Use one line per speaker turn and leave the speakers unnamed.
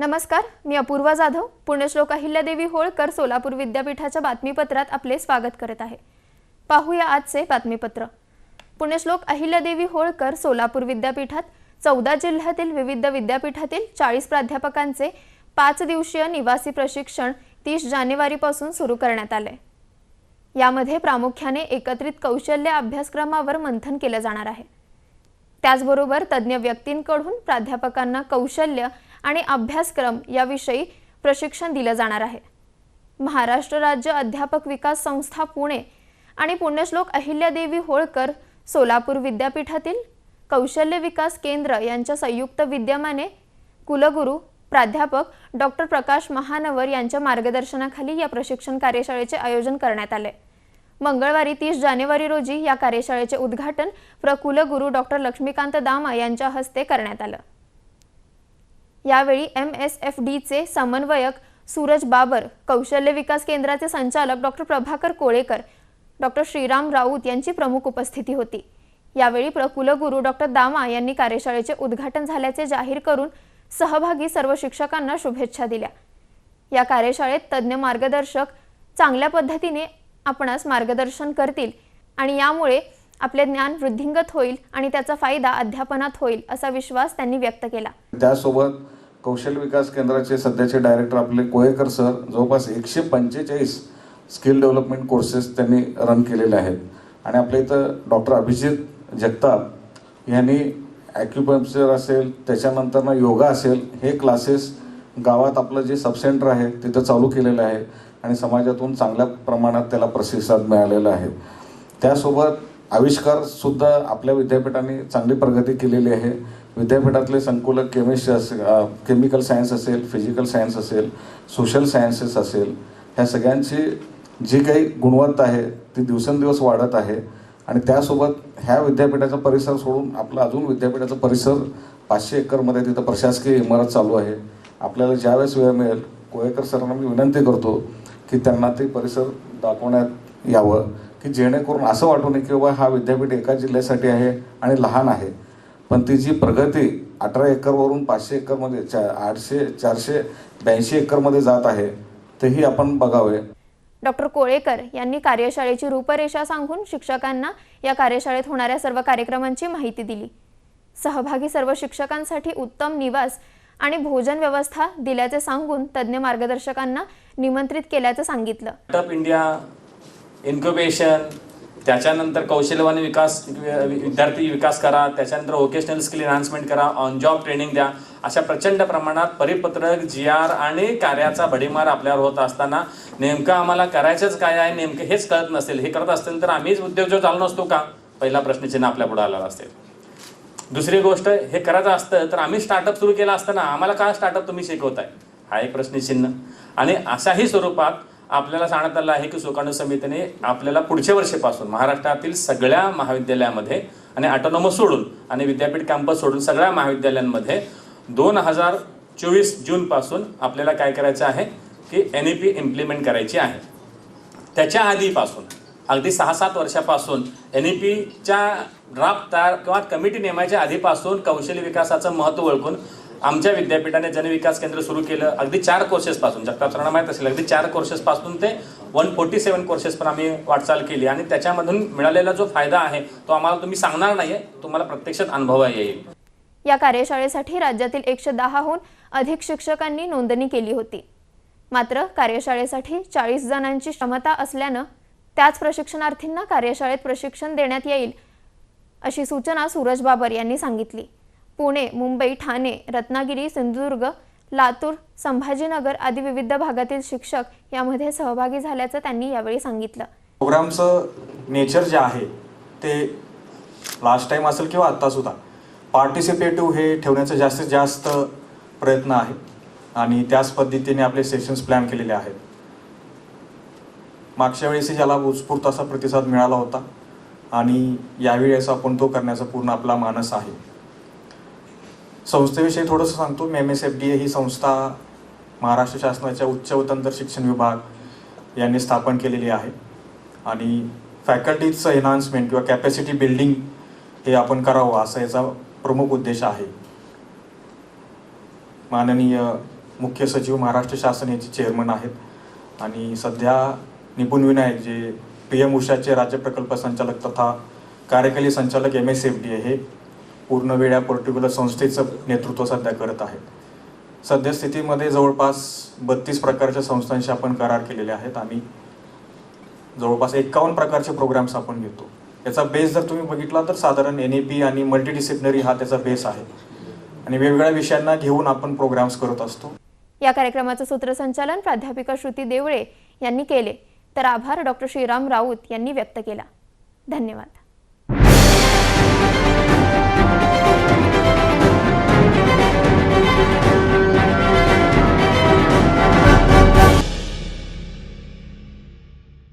नमस्कार मी अपूर्वा जाधव पुण्यश्लोक अहिल्यादेवी होळकर सोलापूर विद्यापीठाच्या बातमीपत्रात आपले स्वागत करत आहे. पाहूया आजचे बातमीपत्र. पुण्यश्लोक अहिल्यादेवी होळकर सोलापूर विद्यापीठात चौदा जिल्ह्यातील विविध विद्यापीठातील चाळीस प्राध्यापकांचे पाच दिवसीय निवासी प्रशिक्षण तीस जानेवारीपासून सुरू करण्यात आले. यामध्ये प्रामुख्याने एकत्रित कौशल्य अभ्यासक्रमावर मंथन केलं जाणार आहे. त्याचबरोबर तज्ज्ञ व्यक्तींकडून प्राध्यापकांना कौशल्य आणि अभ्यासक्रम याविषयी प्रशिक्षण दिलं जाणार आहे. महाराष्ट्र राज्य अध्यापक विकास संस्था पुणे आणि पुण्यश्लोक अहिल्यादेवी होळकर सोलापूर विद्यापीठातील कौशल्य विकास केंद्र यांच्या संयुक्त विद्यमाने कुलगुरू प्राध्यापक डॉक्टर प्रकाश महानवर यांच्या मार्गदर्शनाखाली या प्रशिक्षण कार्यशाळेचे आयोजन करण्यात आले. मंगळवारी तीस जानेवारी रोजी या कार्यशाळेचे उद्घाटन प्रकुलगुरू डॉक्टर लक्ष्मीकांत दामा यांच्या हस्ते करण्यात आलं. यावेळी एम एस एफ डीचे समन्वयक सूरज बाबर कौशल्य विकास केंद्राचे संचालक डॉक्टर प्रभाकर कोळेकर डॉक्टर श्रीराम राऊत यांची प्रमुख उपस्थिती होती. यावेळी प्रकुलगुरू डॉक्टर दामा यांनी कार्यशाळेचे उद्घाटन झाल्याचे जाहीर करून सहभागी सर्व शिक्षकांना शुभेच्छा दिल्या. या कार्यशाळेत तज्ज्ञ मार्गदर्शक चांगल्या पद्धतीने आपणास मार्गदर्शन करतील आणि यामुळे आपले ज्ञान वृद्धिंगत होईल आणि त्याचा फायदा अध्यापनात होईल असा विश्वास त्यांनी व्यक्त केला.
त्यासोबत कौशल्य विकास केंद्राचे सध्याचे डायरेक्टर आपले कोयेकर सर जवळपास एकशे पंचेचाळीस स्किल डेव्हलपमेंट कोर्सेस त्यांनी रन केलेले आहेत. आणि आपल्या इथं डॉक्टर अभिजित जगताप यांनी ॲक्युपंक्चर असेल त्याच्यानंतर योगा असेल हे क्लासेस गावात आपलं जे सबसेंटर आहे तिथं चालू केलेलं आहे. आणि समाजातून चांगल्या प्रमाणात त्याला प्रतिसाद मिळालेला आहे. त्यासोबत आविष्कारसुद्धा आपल्या विद्यापीठाने चांगली प्रगती केलेली आहे. विद्यापीठातले संकुलक केमिस्ट्री असेल केमिकल सायन्स असेल फिजिकल सायन्स असेल सोशल सायन्सेस असेल ह्या सगळ्यांची जी काही गुणवत्ता आहे ती दिवसेंदिवस वाढत आहे. आणि त्यासोबत ह्या विद्यापीठाचा परिसर सोडून आपला अजून विद्यापीठाचा परिसर पाचशे एकरमध्ये तिथं प्रशासकीय इमारत चालू आहे. आपल्याला ज्यावेळेस वेळ मिळेल कोळेकर सरांना मी विनंती करतो की त्यांना ते परिसर दाखवण्यात यावं की जेणेकरून असं वाटू नये की बाबा हा विद्यापीठ एका जिल्ह्यासाठी आहे आणि लहान आहे. पण ती जी प्रगती अठरा एकरवरून पाचशे एकरमध्ये चा आठशे चारशे ब्याऐंशी एकरमध्ये जात आहे तेही आपण बघावे.
डॉक्टर कोळेकर यांनी कार्यशाळेची रूपरेषा सांगून शिक्षकांना या कार्यशाळेत होणाऱ्या सर्व कार्यक्रमांची माहिती दिली. सहभागी सर्व शिक्षकांसाठी उत्तम निवास आणि भोजन व्यवस्था दिल्याचे सांगून तज्ज्ञ मार्गदर्शकांना निमंत्रित केल्याचं सांगितलं.
स्टार्टअप इंडिया इन्क्युबेशन त्याच्यानंतर कौशल्यवान विकास विद्यार्थी विकास करा त्याच्यानंतर व्होकेशनल स्किल एन्हान्समेंट करा ऑन जॉब ट्रेनिंग द्या. अशा प्रचंड प्रमाणात परिपत्रक जी आर आणि कार्याचा भडीमार आपल्यावर होत असताना नेमकं आम्हाला करायचंच काय आहे नेमकं हेच कळत नसेल. हे करत असतील तर आम्हीच उद्योजक झालो नसतो का? पहिला प्रश्नचिन्ह आपल्या पुढे आलेला असेल दुसरी गोष्ट हे करायचं असतं तर आम्ही स्टार्टअप सुरू केला असताना आम्हाला काय स्टार्टअप तुम्ही शिकवताय? हा एक प्रश्नचिन्ह आणि अशाही स्वरूपात आपल्याला सांगण्यात आलं आहे की सुकाणू समितीने आपल्याला पुढच्या वर्षीपासून महाराष्ट्रातील सगळ्या महाविद्यालयामध्ये आणि ऑटोनॉमस सोडून आणि विद्यापीठ कॅम्पस सोडून सगळ्या महाविद्यालयांमध्ये दोन हजार चोवीस जूनपासून आपल्याला काय करायचं आहे की एन ई पी इम्प्लिमेंट करायची आहे. त्याच्या आधीपासून अगदी सहा सात वर्षापासून एन ई पीच्या ड्राफ्ट तयार किंवा कमिटी नेमायच्या आधीपासून कौशल्य विकासाचं महत्त्व ओळखून आमच्या विद्यापीठाने जनविकास केंद्र सुरू केलं अगदी चार कोर्सेसपासून जगताप सरांना माहीत असेल अगदी चार कोर्सेसपासून ते वन फोर्टी सेवन कोर्सेस पण आम्ही वाटचाल केली. आणि त्याच्यामधून मिळालेला जो फायदा आहे तो आम्हाला तुम्ही सांगणार नाही तुम्हाला प्रत्यक्षात अनुभवा येईल.
या कार्यशाळेसाठी राज्यातील एकशे दहाहून अधिक शिक्षकांनी नोंदणी केली होती. मात्र कार्यशाळेसाठी चाळीस जणांची क्षमता असल्यानं त्याच प्रशिक्षणार्थींना कार्यशाळेत प्रशिक्षण देण्यात येईल अशी सूचना सूरज बाबर यांनी सांगितली. पुणे मुंबई ठाणे रत्नागिरी सिंधुदुर्ग लातूर संभाजीनगर आदी विविध भागातील शिक्षक यामध्ये सहभागी झाल्याचं त्यांनी यावेळी सांगितलं.
प्रोग्रामचं नेचर जे आहे ते लास्ट टाईम असेल किंवा आत्तासुद्धा पार्टिसिपेटिव्ह हे ठेवण्याचा जास्तीत जास्त प्रयत्न आहे. आणि त्याच पद्धतीने आपले सेशन्स प्लॅन केलेले आहेत. मागच्या वेळेस ज्याला उत्स्फूर्त असा प्रतिसाद मिळाला होता. आणि यावेळेस आपण तो करण्याचा पूर्ण आपला मानस आहे. संस्थेविषयी थोडंसं सांगतो. M S F D A ही संस्था महाराष्ट्र शासनाच्या उच्च व तंत्र शिक्षण विभाग यांनी स्थापन केलेली आहे. आणि फॅकल्टीजचं एन्हान्समेंट किंवा कॅपॅसिटी बिल्डिंग हे आपण करावं असा याचा प्रमुख उद्देश आहे. माननीय मुख्य सचिव महाराष्ट्र शासन याचे चेअरमन आहेत. आणि सध्या निपुण विनायक जे पी एम उषाचे राज्य प्रकल्प संचालक तथा कार्यकारी संचालक एम एस एफ डी हे पूर्ण वेळ या पर्टिक्युलर संस्थेचं नेतृत्व सध्या करत आहेत. सद्यस्थितीमध्ये जवळपास बत्तीस प्रकारच्या संस्थांशी आपण करार केलेले आहेत. आम्ही जवळपास एकावन्न प्रकारचे प्रोग्राम्स आपण घेतो. याचा बेस जर तुम्ही बघितला तर साधारण एन ए पी आणि मल्टीडिसिप्लिनरी हा त्याचा बेस आहे. आणि वेगवेगळ्या विषयांना घेऊन आपण प्रोग्राम्स करत असतो.
या कार्यक्रमाचं सूत्रसंचालन प्राध्यापिका श्रुती देवळे यांनी केले. तर आभार डॉक्टर श्रीराम राऊत यांनी व्यक्त केला. धन्यवाद.